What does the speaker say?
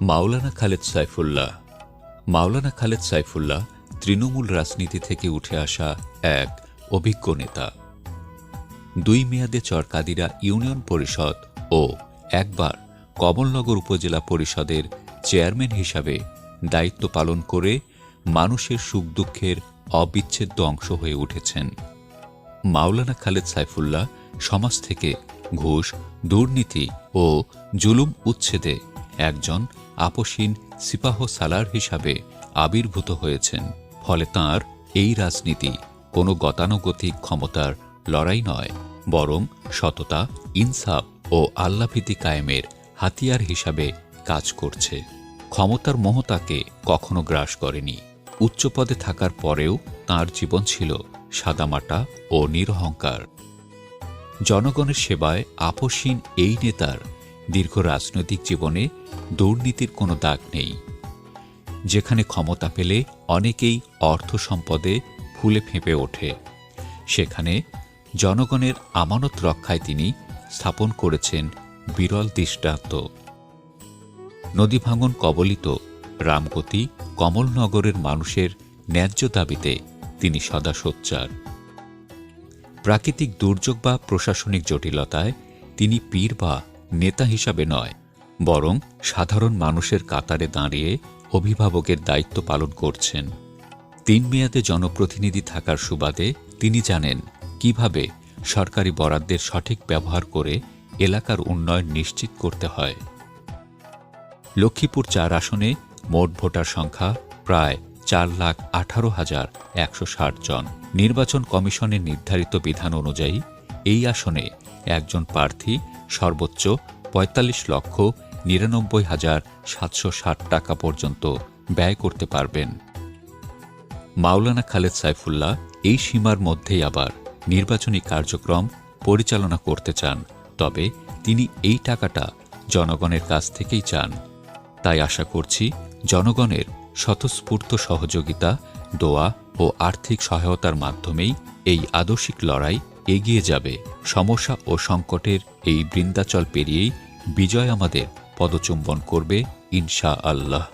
মাওলানা খালেদ সাইফুল্লাহ। মাওলানা খালেদ সাইফুল্লাহ তৃণমূল রাজনীতি থেকে উঠে আসা এক অভিজ্ঞ নেতা। দুই মেয়াদে চরকাদিরা ইউনিয়ন পরিষদ ও একবার কমলনগর উপজেলা পরিষদের চেয়ারম্যান হিসাবে দায়িত্ব পালন করে মানুষের সুখ দুঃখের অবিচ্ছেদ্য অংশ হয়ে উঠেছেন। মাওলানা খালেদ সাইফুল্লাহ সমাজ থেকে ঘুষ, দুর্নীতি ও জুলুম উচ্ছেদে একজন আপসীন সিপাহ সালার হিসাবে আবির্ভূত হয়েছেন, ফলে তার এই রাজনীতি কোনো গতানুগতিক ক্ষমতার লড়াই নয়, বরং সততা, ইনসাফ ও আল্লাভীতি কায়েমের হাতিয়ার হিসাবে কাজ করছে। ক্ষমতার মোহ তাকে কখনো গ্রাস করেনি। উচ্চ পদে থাকার পরেও তার জীবন ছিল সাদামাটা ও নিরহংকার। জনগণের সেবায় আপসীন এই নেতার দীর্ঘ রাজনৈতিক জীবনে দুর্নীতির কোনো দাগ নেই। যেখানে ক্ষমতা পেলে অনেকেই অর্থ সম্পদে ফুলে ফেঁপে ওঠে। সেখানে জনগণের আমানত রক্ষায় তিনি স্থাপন করেছেন বিরল দৃষ্টান্ত। নদী ভাঙন কবলিত রামগতি কমলনগরের মানুষের ন্যায্য দাবিতে তিনি সদা সোচ্চার। প্রাকৃতিক দুর্যোগ বা প্রশাসনিক জটিলতায় তিনি পীর বা নেতা হিসাবে নয় বরং সাধারণ মানুষের কাতারে দাঁড়িয়ে অভিভাবকের দায়িত্ব পালন করছেন। তিন মেয়াদে জনপ্রতিনিধি থাকার সুবাদে তিনি জানেন কীভাবে সরকারি বরাদ্দের সঠিক ব্যবহার করে এলাকার উন্নয়ন নিশ্চিত করতে হয়। লক্ষ্মীপুর চার আসনে মোট ভোটার সংখ্যা প্রায় চার লাখ আঠারো হাজার একশো ষাট জন। নির্বাচন কমিশনের নির্ধারিত বিধান অনুযায়ী এই আসনে একজন প্রার্থী সর্বোচ্চ পঁয়তাল্লিশ লক্ষ নিরানব্বই হাজার সাতশো ষাট টাকা পর্যন্ত ব্যয় করতে পারবেন। মাওলানা খালেদ সাইফুল্লাহ এই সীমার মধ্যেই আবার নির্বাচনী কার্যক্রম পরিচালনা করতে চান, তবে তিনি এই টাকাটা জনগণের কাছ থেকেই চান। তাই আশা করছি জনগণের স্বতঃস্ফূর্ত সহযোগিতা, দোয়া ও আর্থিক সহায়তার মাধ্যমেই এই আদর্শিক লড়াই এগিয়ে যাবে। সমস্যা ও সংকটের এই বৃন্দাচল পেরিয়েই বিজয় আমাদের পদচুম্বন করবে ইনশা আল্লাহ